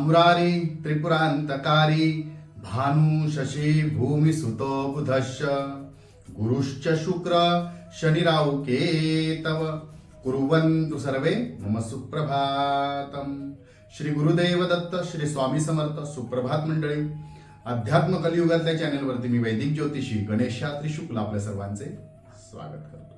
मुरारी त्रिपुरांतकारी भानु शशी भूमी सुतो बुधश्च। गुरुश्च शुक्र शनिराव केतव। कुर्वन्तु सर्वे मम सुप्रभातम। श्री गुरुदेव दत्त श्री स्वामी समर्थ सुप्रभात मंडळी। अध्यात्म कलियुगातल्या चॅनलवरती मी वैदिक ज्योतिषी गणेश शास्त्री शुक्ल आपल्या सर्वांचे स्वागत करतो.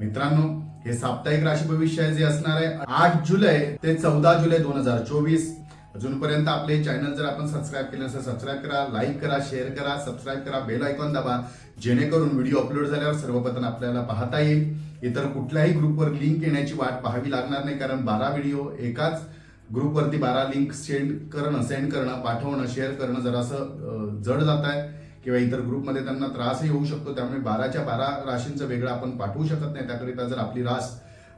मित्रांनो हे साप्ताहिक राशी भविष्य जे असणार आहे. आठ जुलै ते चौदा जुलै दोन हजार चोवीस. अजूनपर्यंत आपले चॅनल जर आपण सबस्क्राईब केलं असेल सबस्क्राईब करा लाईक करा शेअर करा सबस्क्राईब करा बेल आयकॉन दाबा जेणेकरून व्हिडिओ अपलोड झाल्यावर सर्वप्रथम आपल्याला पाहता येईल. इतर कुठल्याही ग्रुपवर लिंक येण्याची वाट पाहावी लागणार नाही कारण बारा व्हिडिओ एकाच ग्रुपवरती बारा लिंक सेंड करणं सेंड करणं पाठवणं शेअर करणं जरासं जड जात आहे किंवा इतर ग्रुपमध्ये त्यांना त्रासही होऊ शकतो त्यामुळे बाराच्या बारा राशींचं वेगळं आपण पाठवू शकत नाही. त्याकरिता जर आपली रास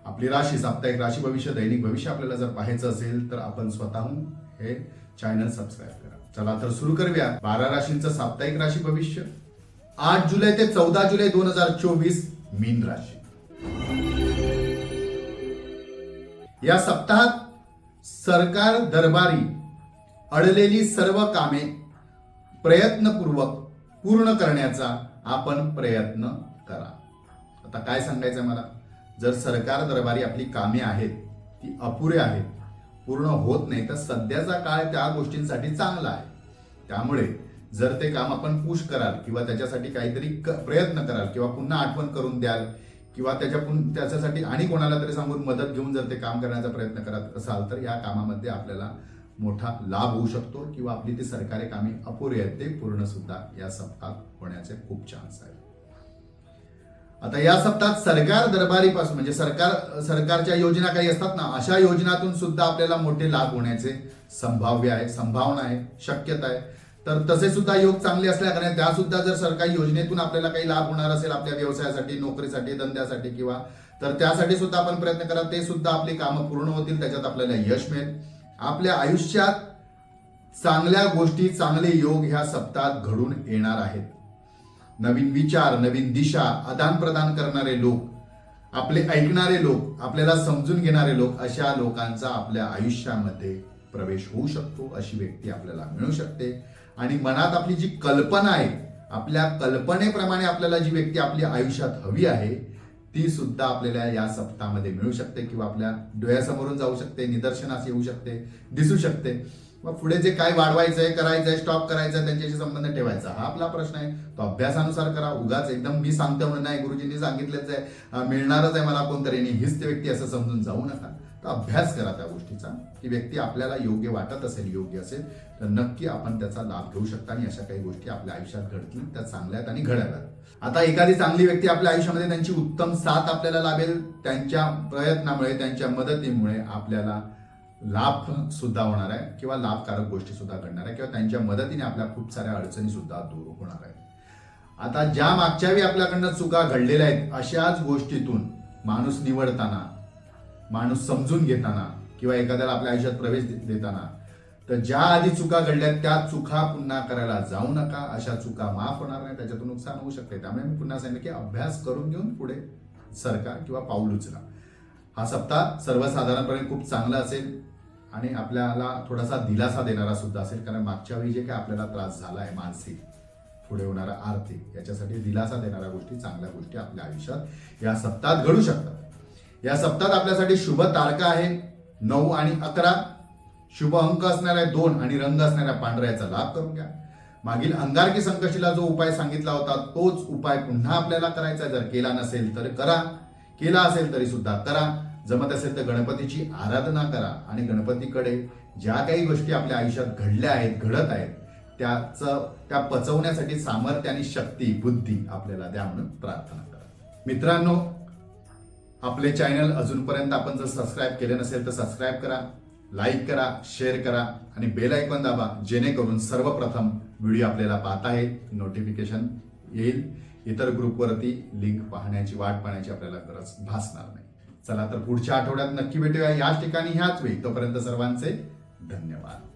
आपली राशी साप्ताहिक राशी भविष्य दैनिक भविष्य आपल्याला जर पाहायचं असेल तर आपण स्वतःहून हे चॅनल सबस्क्राईब करा. चला तर सुरू करूया. बारा राशींचं साप्ताहिक राशी भविष्य. आठ जुलै ते चौदा जुलै दोन हजार चोवीस मीन राशी. या सप्ताहात सरकार दरबारी अडलेली सर्व कामे प्रयत्नपूर्वक पूर्ण करण्याचा आपण प्रयत्न करा. आता काय सांगायचं मला? जर सरकार दरबारी आपली कामे आहेत ती अपुरे आहेत पूर्ण होत नाही तर सध्याचा काळ त्या गोष्टींसाठी चांगला आहे. त्यामुळे जर ते काम आपण पुश कराल किंवा त्याच्यासाठी काहीतरी क- प्रयत्न कराल किंवा पुन्हा आठवण करून द्याल किंवा त्याच्या पुन- त्याच्यासाठी आणि कोणाला तरी सांगून मदत घेऊन जर ते काम करण्याचा प्रयत्न करत असाल तर या कामामध्ये आपल्याला मोठा लाभ होऊ शकतो किंवा आपली ती सरकारी कामे अपुरी आहेत ते पूर्ण सुद्धा या सप्ताहात होण्याचे खूप चान्स आहेत. आता या सप्ताहात सरकार दरबारीपासून म्हणजे सरकार सरकारच्या योजना काही असतात ना अशा योजनातून सुद्धा आपल्याला मोठे लाभ होण्याचे संभाव्य आहे संभावना आहे शक्यता आहे. तर तसे सुद्धा योग चांगले असल्याकारणे त्या सुद्धा जर सरकारी योजनेतून आपल्याला काही लाभ होणार असेल आपल्या व्यवसायासाठी नोकरीसाठी धंद्यासाठी किंवा तर त्यासाठी सुद्धा आपण प्रयत्न करा ते सुद्धा आपली कामं पूर्ण होतील त्याच्यात आपल्याला यश मिळेल. आपल्या आयुष्यात चांगल्या गोष्टी चांगले योग ह्या सप्ताहात घडून येणार आहेत. नवीन विचार नवीन दिशा आदान प्रदान करणारे लोक आपले ऐकणारे लोक आपल्याला समजून घेणारे लोक अशा लोकांचा आपल्या आयुष्यामध्ये प्रवेश होऊ शकतो अशी व्यक्ती आपल्याला मिळू शकते. आणि मनात आपली जी कल्पना आहे आपल्या कल्पनेप्रमाणे आपल्याला जी व्यक्ती आपल्या आयुष्यात हवी आहे ती सुद्धा आपल्याला या सप्ताहामध्ये मिळू शकते किंवा आपल्या डोळ्यासमोरून जाऊ शकते निदर्शनास येऊ शकते दिसू शकते. मग पुढे जे काय वाढवायचंय करायचंय स्टॉप करायचंय त्यांच्याशी संबंध ठेवायचा हा आपला प्रश्न आहे. तो अभ्यासानुसार करा. उगाच एकदम मी सांगतो म्हणून नाही गुरुजींनी सांगितलेच आहे. मिळणारच आहे मला कोणतरी आणि हीच ती व्यक्ती असं समजून जाऊ नका. तर अभ्यास करा त्या गोष्टीचा. की व्यक्ती आपल्याला योग्य वाटत असेल योग्य असेल तर नक्की आपण त्याचा लाभ घेऊ शकता आणि अशा काही गोष्टी आपल्या आयुष्यात घडतील त्या चांगल्या आहेत आणि घडाव्यात आता एखादी चांगली व्यक्ती आपल्या आयुष्यामध्ये त्यांची उत्तम साथ आपल्याला लाभेल त्यांच्या प्रयत्नामुळे त्यांच्या मदतीमुळे आपल्याला लाभ सुद्धा होणार आहे किंवा लाभकारक गोष्टी सुद्धा घडणार आहे किंवा त्यांच्या मदतीने आपल्या खूप साऱ्या अडचणी सुद्धा दूर होणार आहेत. आता ज्या मागच्या वेळी आपल्याकडनं चुका घडलेल्या आहेत अशाच गोष्टीतून माणूस निवडताना माणूस समजून घेताना किंवा एखाद्याला आपल्या आयुष्यात प्रवेश देताना तर ज्या आधी चुका घडल्या त्या चुका पुन्हा करायला जाऊ नका. अशा चुका माफ होणार नाही त्याच्यातून नुकसान होऊ शकते. त्यामुळे मी पुन्हा सांगितलं की अभ्यास करून घेऊन पुढे सरकार किंवा पाऊल उचला. हा सप्ताह सर्वसाधारणपणे खूप चांगला असेल आणि आपल्याला थोडासा दिलासा देणारा सुद्धा असेल कारण मागच्या वेळी जे काही आपल्याला त्रास झाला आहे मानसिक पुढे होणारा आर्थिक याच्यासाठी दिलासा देणाऱ्या गोष्टी चांगल्या गोष्टी आपल्या आयुष्यात या सप्ताहात घडू शकतात. या सप्ताहात आपल्यासाठी शुभ तारका आहे नऊ आणि अकरा. शुभ अंक असणाऱ्या दोन आणि रंग असणाऱ्या पांढऱ्याचा लाभ करून घ्या. मागील अंगारकी संकष्टीला जो उपाय सांगितला होता तोच उपाय पुन्हा आपल्याला करायचा आहे. जर केला नसेल तर करा. केला असेल तरी सुद्धा करा. जमत असेल तर गणपतीची आराधना करा. आणि गणपतीकडे ज्या काही गोष्टी आपल्या आयुष्यात घडल्या आहेत घडत आहेत त्याचं त्या पचवण्यासाठी सामर्थ्य आणि शक्ती बुद्धी आपल्याला द्या म्हणून प्रार्थना करा. मित्रांनो आपले चॅनल अजूनपर्यंत आपण जर सबस्क्राईब केले नसेल तर सबस्क्राईब करा लाईक करा शेअर करा आणि बेल आयकॉन दाबा जेणेकरून सर्वप्रथम व्हिडिओ आपल्याला पाहता येईल नोटिफिकेशन येईल. इतर ग्रुपवरती लिंक पाहण्याची वाट पाहण्याची आपल्याला गरज भासणार नाही. चला तर पुढच्या आठवड्यात नक्की भेटूया. याच ठिकाणी ह्याच वेळी. तोपर्यंत सर्वांचे धन्यवाद.